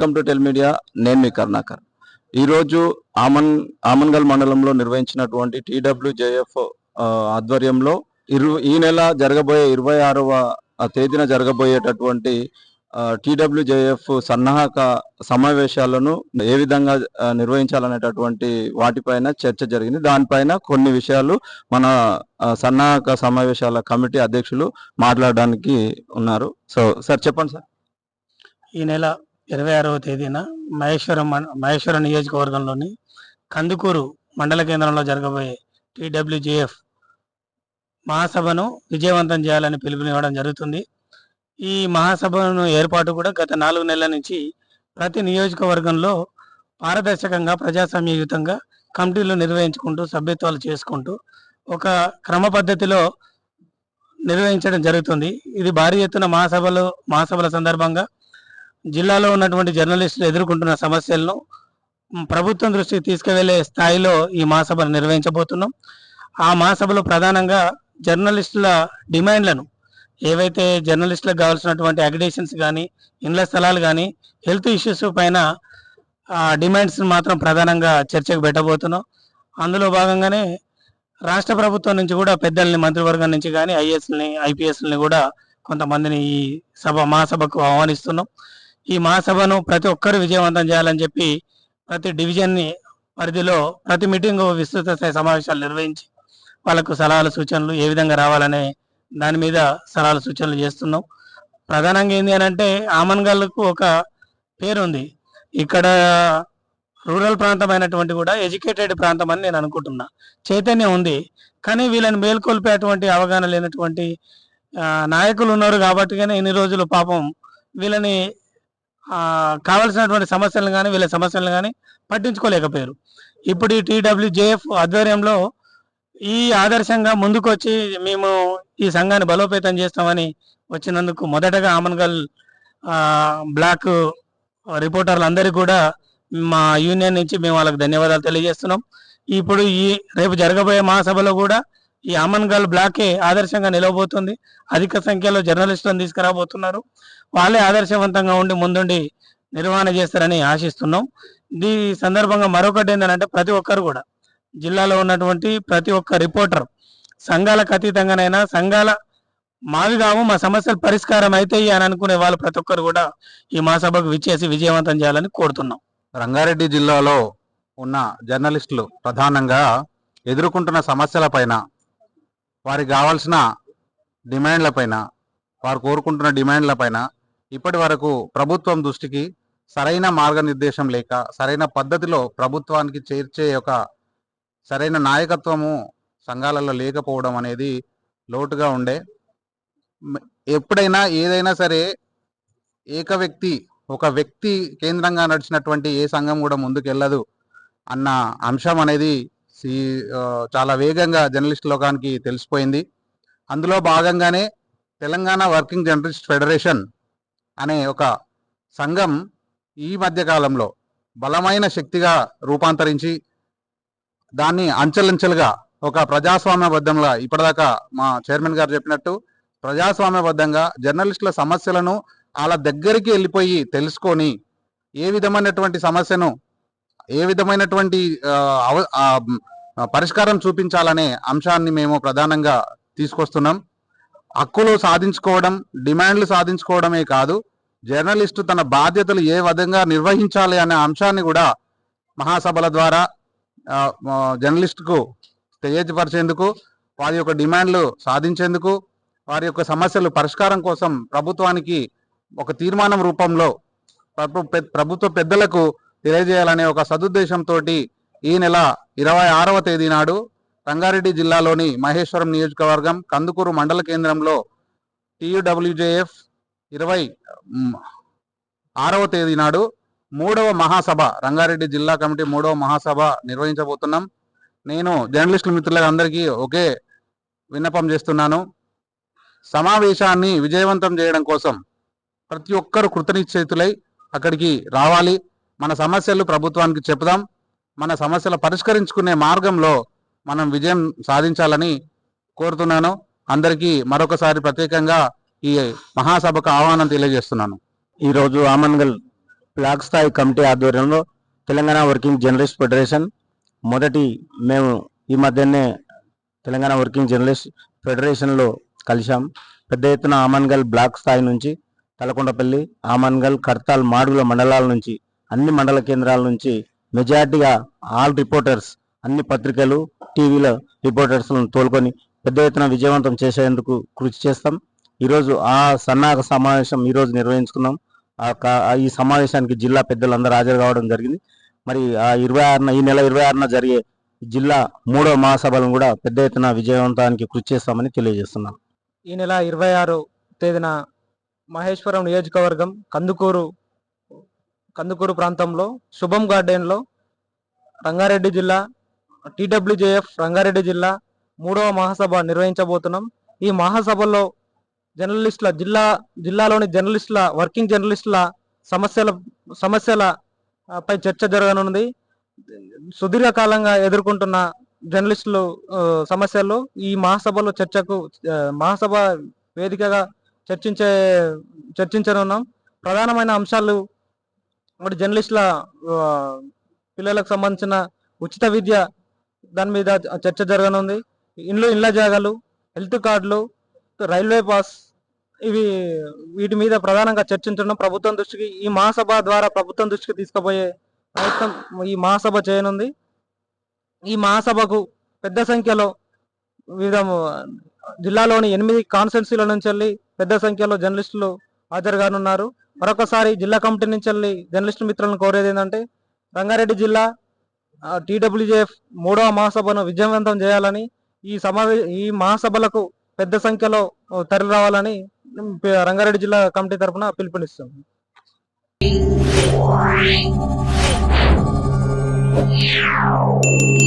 Welcome to tell media. నేను మీ కర్ణాకర్. ఈరోజు Amman Amangal మండలంలో నిర్వహించినటువంటి టీడబ్ల్యూజేఎఫ్ ఆధ్వర్యంలో ఇరు ఈ నెల జరగబోయే ఇరవై ఆరవ తేదీన జరగబోయేటటువంటి టీడబ్ల్యూజేఎఫ్ సన్నాహక సమావేశాలను ఏ విధంగా నిర్వహించాలనేటటువంటి వాటిపైన చర్చ జరిగింది. దానిపైన కొన్ని విషయాలు మన సన్నాహక సమావేశాల కమిటీ అధ్యక్షులు మాట్లాడడానికి ఉన్నారు. సో సార్ చెప్పండి సార్. ఈ నెల ఇరవై ఆరవ తేదీన మహేశ్వరం మహేశ్వరం నియోజకవర్గంలోని కందుకూరు మండల కేంద్రంలో జరగబోయే టీడబ్ల్యూజేఎఫ్ మహాసభను విజయవంతం చేయాలని పిలుపునివ్వడం జరుగుతుంది. ఈ మహాసభను ఏర్పాటు కూడా గత నాలుగు నెలల నుంచి ప్రతి నియోజకవర్గంలో పారదర్శకంగా ప్రజాస్వామ్యయుతంగా కమిటీలు నిర్వహించుకుంటూ సభ్యత్వాలు చేసుకుంటూ ఒక క్రమ పద్ధతిలో నిర్వహించడం జరుగుతుంది. ఇది భారీ ఎత్తున మహాసభలు మహాసభల సందర్భంగా జిల్లాలో ఉన్నటువంటి జర్నలిస్టులు ఎదుర్కొంటున్న సమస్యలను ప్రభుత్వం దృష్టికి తీసుకువెళ్ళే స్థాయిలో ఈ మహాసభను నిర్వహించబోతున్నాం. ఆ మహాసభలో ప్రధానంగా జర్నలిస్టుల డిమాండ్లను ఏవైతే జర్నలిస్టులకు కావాల్సినటువంటి అగ్రిడేషన్స్ కానీ ఇండ్ల స్థలాలు కానీ హెల్త్ ఇష్యూస్ పైన ఆ డిమాండ్స్ మాత్రం ప్రధానంగా చర్చకు పెట్టబోతున్నాం. అందులో భాగంగానే రాష్ట్ర ప్రభుత్వం నుంచి కూడా పెద్దల్ని మంత్రివర్గం నుంచి కానీ ఐఏఎస్ని ఐపీఎస్ని కూడా కొంతమందిని ఈ సభ మహాసభకు ఆహ్వానిస్తున్నాం. ఈ మహాసభను ప్రతి ఒక్కరు విజయవంతం చేయాలని చెప్పి ప్రతి డివిజన్ని పరిధిలో ప్రతి మీటింగ్ విస్తృత స్థాయి సమావేశాలు నిర్వహించి వాళ్ళకు సలహాలు సూచనలు ఏ విధంగా రావాలనే దాని మీద సలహాలు సూచనలు చేస్తున్నాం. ప్రధానంగా ఏంటి అని అంటే ఆమన్గల్కు ఒక పేరు ఉంది ఇక్కడ రూరల్ ప్రాంతం అయినటువంటి కూడా ఎడ్యుకేటెడ్ ప్రాంతం అని నేను అనుకుంటున్నా. చైతన్యం ఉంది. కానీ వీళ్ళని మేల్కొల్పేటువంటి అవగాహన లేనటువంటి నాయకులు ఉన్నారు కాబట్టి కానీ ఇన్ని రోజులు పాపం వీళ్ళని కావలసినటువంటి సమస్యలను కానీ వీళ్ళ సమస్యలను కానీ పట్టించుకోలేకపోయారు. ఇప్పుడు ఈ టీడబ్ల్యూజేఎఫ్ ఆధ్వర్యంలో ఈ ఆదర్శంగా ముందుకొచ్చి మేము ఈ సంఘాన్ని బలోపేతం చేస్తామని వచ్చినందుకు మొదటగా ఆమన్గల్ బ్లాక్ రిపోర్టర్లు అందరికీ కూడా మా యూనియన్ నుంచి మేము వాళ్ళకి ధన్యవాదాలు తెలియజేస్తున్నాం. ఇప్పుడు ఈ రేపు జరగబోయే మహాసభలో కూడా ఈ అమన్గల్ బ్లాకే ఆదర్శంగా నిలవబోతుంది. అధిక సంఖ్యలో జర్నలిస్టులను తీసుకురాబోతున్నారు. వాళ్ళే ఆదర్శవంతంగా ఉండి ముందుండి నిర్వహణ చేస్తారని ఆశిస్తున్నాం. ఈ సందర్భంగా మరొకటి ఏంటంటే ప్రతి ఒక్కరు కూడా జిల్లాలో ఉన్నటువంటి ప్రతి ఒక్క రిపోర్టర్ సంఘాలకు అతీతంగానైనా సంఘాల మావి కావు మా సమస్యలు పరిష్కారం అవుతాయి అని అనుకునే వాళ్ళు ప్రతి ఒక్కరు కూడా ఈ మహాసభకు విచ్చేసి విజయవంతం చేయాలని కోరుతున్నాం. రంగారెడ్డి జిల్లాలో ఉన్న జర్నలిస్టులు ప్రధానంగా ఎదుర్కొంటున్న సమస్యల పైన వారికి కావాల్సిన డిమాండ్లపైన వారు కోరుకుంటున్న డిమాండ్లపైన ఇప్పటి వరకు ప్రభుత్వం దృష్టికి సరైన మార్గనిర్దేశం లేక సరైన పద్ధతిలో ప్రభుత్వానికి చేర్చే ఒక సరైన నాయకత్వము సంఘాలలో లేకపోవడం అనేది లోటుగా ఉండే. ఎప్పుడైనా ఏదైనా సరే ఏక వ్యక్తి ఒక వ్యక్తి కేంద్రంగా నడిచినటువంటి ఏ సంఘం కూడా ముందుకెళ్ళదు అన్న అంశం అనేది చాలా వేగంగా జర్నలిస్ట్ లోకానికి తెలిసిపోయింది. అందులో భాగంగానే తెలంగాణ వర్కింగ్ జర్నలిస్ట్ ఫెడరేషన్ అనే ఒక సంఘం ఈ మధ్యకాలంలో బలమైన శక్తిగా రూపాంతరించి దాన్ని అంచెలంచెలుగా ఒక ప్రజాస్వామ్యబద్ధంగా ఇప్పటిదాకా మా చైర్మన్ గారు చెప్పినట్టు ప్రజాస్వామ్యబద్ధంగా జర్నలిస్టుల సమస్యలను వాళ్ళ దగ్గరికి వెళ్ళిపోయి తెలుసుకొని ఏ విధమైనటువంటి సమస్యను ఏ విధమైనటువంటి పరిష్కారం చూపించాలనే అంశాన్ని మేము ప్రధానంగా తీసుకొస్తున్నాం. హక్కులు సాధించుకోవడం డిమాండ్లు సాధించుకోవడమే కాదు జర్నలిస్టు తన బాధ్యతలు ఏ విధంగా నిర్వహించాలి అనే అంశాన్ని కూడా మహాసభల ద్వారా జర్నలిస్టుకు తెలియపరిచేందుకు వారి యొక్క డిమాండ్లు సాధించేందుకు వారి యొక్క సమస్యలు పరిష్కారం కోసం ప్రభుత్వానికి ఒక తీర్మానం రూపంలో ప్రభు- ప్రభుత్వ పెద్దలకు తెలియజేయాలనే ఒక సదుద్దేశంతో ఈ నెల ఇరవై ఆరవ తేదీ నాడు రంగారెడ్డి జిల్లాలోని మహేశ్వరం నియోజకవర్గం కందుకూరు మండల కేంద్రంలో టీయూడబ్ల్యూజేఎఫ్ ఇరవై ఆరవ తేదీ నాడు మూడవ మహాసభ రంగారెడ్డి జిల్లా కమిటీ మూడవ మహాసభ నిర్వహించబోతున్నాం. నేను జర్నలిస్టుల మిత్రులందరికీ ఒకే విన్నపం చేస్తున్నాను. సమావేశాన్ని విజయవంతం చేయడం కోసం ప్రతి ఒక్కరు కృతనిశ్చేతులై అక్కడికి రావాలి. మన సమస్యలు ప్రభుత్వానికి చెప్దాం మన సమస్యలు పరిష్కరించుకునే మార్గంలో మనం విజయం సాధించాలని కోరుతున్నాను. అందరికీ మరొకసారి ప్రత్యేకంగా ఈ మహాసభకు ఆహ్వానం తెలియజేస్తున్నాను. ఈరోజు ఆమన్గల్ బ్లాక్ స్థాయి కమిటీ ఆధ్వర్యంలో తెలంగాణ వర్కింగ్ జర్నలిస్ట్ ఫెడరేషన్ మొదటి మేము ఈ మధ్యనే తెలంగాణ వర్కింగ్ జర్నలిస్ట్ ఫెడరేషన్లో కలిశాం. పెద్ద ఎత్తున ఆమన్గల్ బ్లాక్ స్థాయి నుంచి తలకొండపల్లి ఆమన్గల్ కర్తాల్ మాడుగుల మండలాల నుంచి అన్ని మండల కేంద్రాల నుంచి మెజార్టీగా ఆల్ రిపోర్టర్స్ అన్ని పత్రికలు టీవీల రిపోర్టర్స్లను తోలుకొని పెద్ద ఎత్తున విజయవంతం చేసేందుకు కృషి చేస్తాం. ఈరోజు ఆ సన్నాహక సమావేశం ఈరోజు నిర్వహించుకున్నాం. ఆ కా- ఈ సమావేశానికి జిల్లా పెద్దలందరూ హాజరు కావడం జరిగింది. మరి ఆ ఇరవై ఆరున ఈ నెల ఇరవై ఆరున జరిగే జిల్లా మూడో మహాసభలను కూడా పెద్ద ఎత్తున విజయవంతానికి కృషి చేస్తామని తెలియజేస్తున్నాం. ఈ నెల ఇరవై ఆరు తేదీన మహేశ్వరం నియోజకవర్గం కందుకూరు కందుకూరు ప్రాంతంలో శుభం గార్డెన్లో రంగారెడ్డి జిల్లా టీడబ్ల్యూజేఎఫ్ రంగారెడ్డి జిల్లా మూడవ మహాసభ నిర్వహించబోతున్నాం. ఈ మహాసభలో జర్నలిస్టుల జిల్లా జిల్లాలోని జర్నలిస్టుల వర్కింగ్ జర్నలిస్టుల సమస్యల సమస్యల పై చర్చ జరగనుంది. సుదీర్ఘకాలంగా ఎదుర్కొంటున్న జర్నలిస్టులు సమస్యలు ఈ మహాసభలో చర్చకు మహాసభ వేదికగా చర్చించే చర్చించనున్నాం. ప్రధానమైన అంశాలు ఒకటి జర్నలిస్టుల పిల్లలకు సంబంధించిన ఉచిత విద్య దాని మీద చర్చ జరగనుంది. ఇండ్లు ఇళ్ళ జాగాలు హెల్త్ కార్డులు రైల్వే పాస్ ఇవి వీటి మీద ప్రధానంగా చర్చించడం ప్రభుత్వం దృష్టికి ఈ మహాసభ ద్వారా ప్రభుత్వం దృష్టికి తీసుకుపోయే ప్రయత్నం ఈ మహాసభ చేయనుంది. ఈ మహాసభకు పెద్ద సంఖ్యలో వివిధ జిల్లాలోని ఎనిమిది కాన్స్టిట్యున్సీల నుంచి వెళ్ళి పెద్ద సంఖ్యలో జర్నలిస్టులు హాజరుగానున్నారు మరొకసారి జిల్లా కమిటీ నుంచి వెళ్ళి జర్నలిస్ట్ మిత్రులను కోరేది ఏంటంటే రంగారెడ్డి జిల్లా టీడబ్ల్యూజేఎఫ్ మూడవ మహాసభను విజయవంతం చేయాలని ఈ సమావే ఈ మహాసభలకు పెద్ద సంఖ్యలో తరలి రావాలని రంగారెడ్డి జిల్లా కమిటీ తరఫున పిలుపునిస్తాం Yeah.